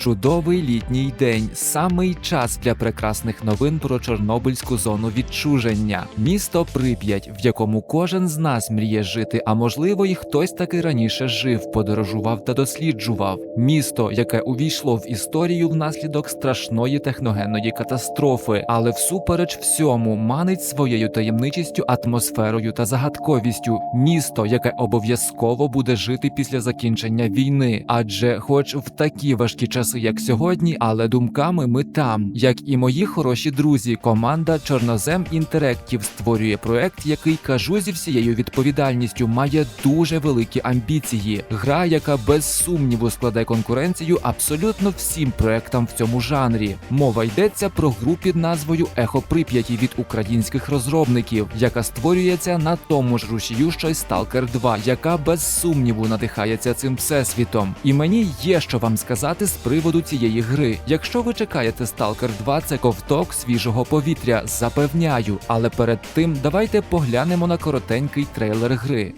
Чудовий літній день, самий час для прекрасних новин про Чорнобильську зону відчуження. Місто Прип'ять, в якому кожен з нас мріє жити, а можливо, і хтось таки раніше жив, подорожував та досліджував. Місто, яке увійшло в історію внаслідок страшної техногенної катастрофи, але всупереч всьому манить своєю таємничістю, атмосферою та загадковістю. Місто, яке обов'язково буде жити після закінчення війни, адже, хоч в такі важкі часи, як сьогодні, але думками ми там, як і мої хороші друзі, команда Чорнозем Інтеректів створює проект, який кажу зі всією відповідальністю, має дуже великі амбіції. Гра, яка без сумніву складе конкуренцію абсолютно всім проектам в цьому жанрі. Мова йдеться про гру під назвою Ехо Прип'яті від українських розробників, яка створюється на тому ж рушію, що й Stalker 2, яка без сумніву надихається цим всесвітом. І мені є що вам сказати з приводу цієї гри. Якщо ви чекаєте Stalker 2, це ковток свіжого повітря, запевняю. Але перед тим давайте поглянемо на коротенький трейлер гри.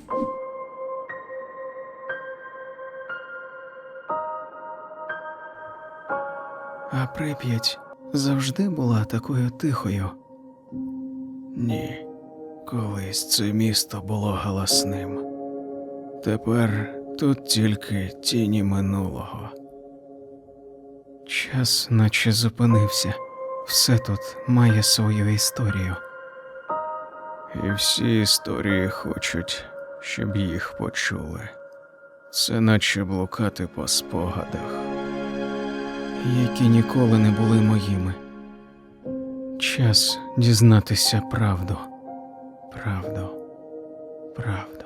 А Прип'ять завжди була такою тихою. Ні, колись це місто було галасним. Тепер тут тільки тіні минулого. Час наче зупинився. Все тут має свою історію. І всі історії хочуть, щоб їх почули. Це наче блукати по спогадах які ніколи не були моїми. Час дізнатися правду, правду, правду.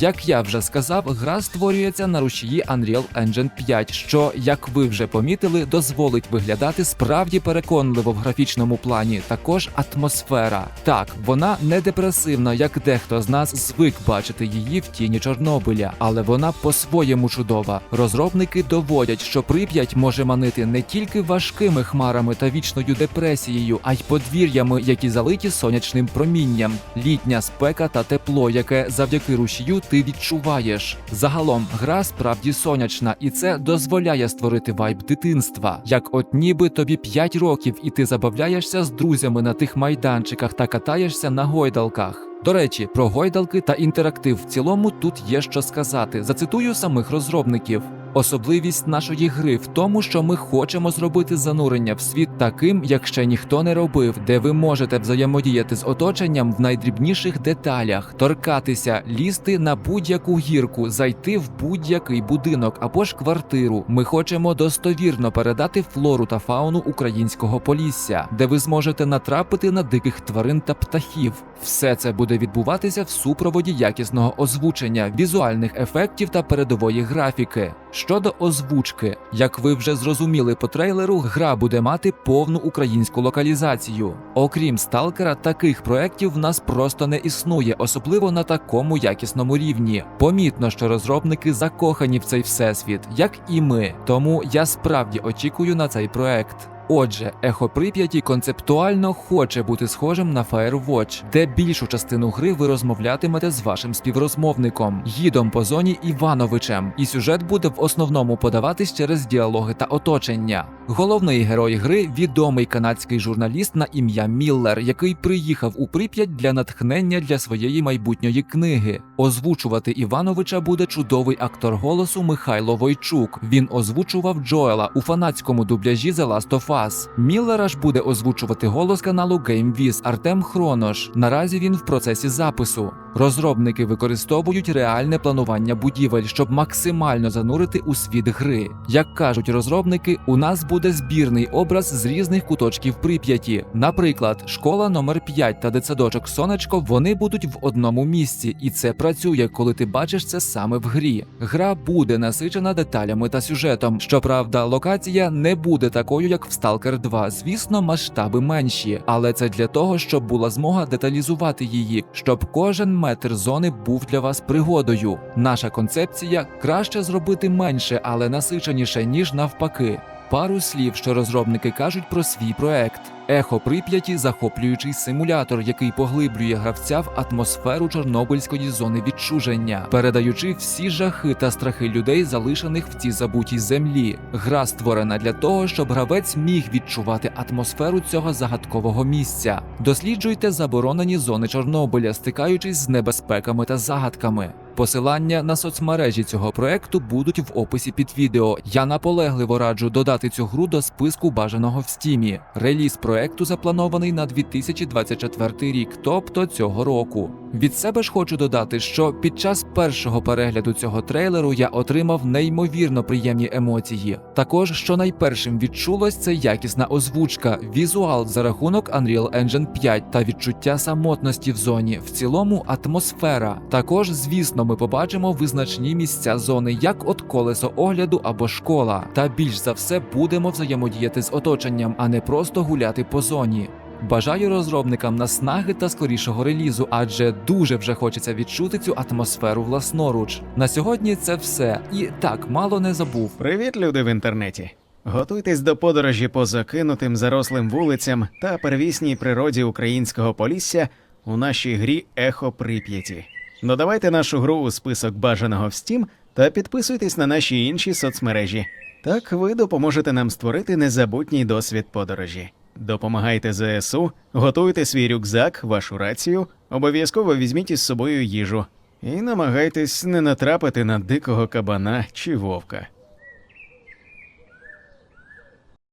Як я вже сказав, гра створюється на рушії Unreal Engine 5, що, як ви вже помітили, дозволить виглядати справді переконливо в графічному плані. Також атмосфера. Так, вона не депресивна, як дехто з нас звик бачити її в тіні Чорнобиля, але вона по-своєму чудова. Розробники доводять, що Прип'ять може манити не тільки важкими хмарами та вічною депресією, а й подвір'ями, які залиті сонячним промінням, літня спека та тепло, яке завдяки рушію ти відчуваєш. Загалом гра справді сонячна, і це дозволяє створити вайб дитинства. Як от ніби тобі 5 років, і ти забавляєшся з друзями на тих майданчиках та катаєшся на гойдалках. До речі, про гойдалки та інтерактив в цілому тут є що сказати. Зацитую самих розробників. Особливість нашої гри в тому, що ми хочемо зробити занурення в світ таким, як ще ніхто не робив, де ви можете взаємодіяти з оточенням в найдрібніших деталях, торкатися, лізти на будь-яку гірку, зайти в будь-який будинок або ж квартиру. Ми хочемо достовірно передати флору та фауну українського полісся, де ви зможете натрапити на диких тварин та птахів. Все це буде відбуватися в супроводі якісного озвучення, візуальних ефектів та передової графіки. Щодо озвучки, як ви вже зрозуміли по трейлеру, гра буде мати повну українську локалізацію. Окрім сталкера, таких проєктів в нас просто не існує, особливо на такому якісному рівні. Помітно, що розробники закохані в цей всесвіт, як і ми. Тому я справді очікую на цей проект. Отже, ехо Прип'яті концептуально хоче бути схожим на Firewatch, де більшу частину гри ви розмовлятимете з вашим співрозмовником, гідом по зоні Івановичем, і сюжет буде в основному подаватись через діалоги та оточення. Головний герой гри відомий канадський журналіст на ім'я Міллер, який приїхав у Прип'ять для натхнення для своєї майбутньої книги. Озвучувати Івановича буде чудовий актор голосу Михайло Войчук. Він озвучував Джоела у фанатському дубляжі The Last of Us. Міллера ж буде озвучувати голос каналу GameViz Артем Хронош. Наразі він в процесі запису. Розробники використовують реальне планування будівель, щоб максимально занурити у світ гри. Як кажуть розробники, у нас буде збірний образ з різних куточків Прип'яті. Наприклад, школа номер 5 та дитсадочок Сонечко вони будуть в одному місці, і це працює, коли ти бачиш це саме в грі. Гра буде насичена деталями та сюжетом. Щоправда, локація не буде такою, як в Stalker 2. Звісно, масштаби менші, але це для того, щоб була змога деталізувати її, щоб кожен метр зони був для вас пригодою. Наша концепція краще зробити менше, але насиченіше, ніж навпаки. Пару слів, що розробники кажуть про свій проект. Ехо Прип'яті захоплюючий симулятор, який поглиблює гравця в атмосферу Чорнобильської зони відчуження, передаючи всі жахи та страхи людей, залишених в цій забутій землі. Гра створена для того, щоб гравець міг відчувати атмосферу цього загадкового місця. Досліджуйте заборонені зони Чорнобиля, стикаючись з небезпеками та загадками. Посилання на соцмережі цього проекту будуть в описі під відео. Я наполегливо раджу додати цю гру до списку бажаного в стімі. Реліз проекту запланований на 2024 рік, тобто цього року. Від себе ж хочу додати, що під час першого перегляду цього трейлеру я отримав неймовірно приємні емоції. Також, що найпершим відчулось, це якісна озвучка, візуал за рахунок Unreal Engine 5 та відчуття самотності в зоні. В цілому атмосфера. Також, звісно, ми побачимо визначні місця зони, як от колесо огляду або школа. Та більш за все будемо взаємодіяти з оточенням, а не просто гуляти по зоні. Бажаю розробникам наснаги та скорішого релізу, адже дуже вже хочеться відчути цю атмосферу власноруч. На сьогодні це все. І так мало не забув. Привіт, люди в інтернеті. Готуйтесь до подорожі по закинутим зарослим вулицям та первісній природі українського полісся у нашій грі Ехо Прип'яті. Додавайте нашу гру у список бажаного в Steam та підписуйтесь на наші інші соцмережі. Так ви допоможете нам створити незабутній досвід подорожі. Допомагайте ЗСУ, готуйте свій рюкзак, вашу рацію, обов'язково візьміть із собою їжу і намагайтесь не натрапити на дикого кабана чи вовка.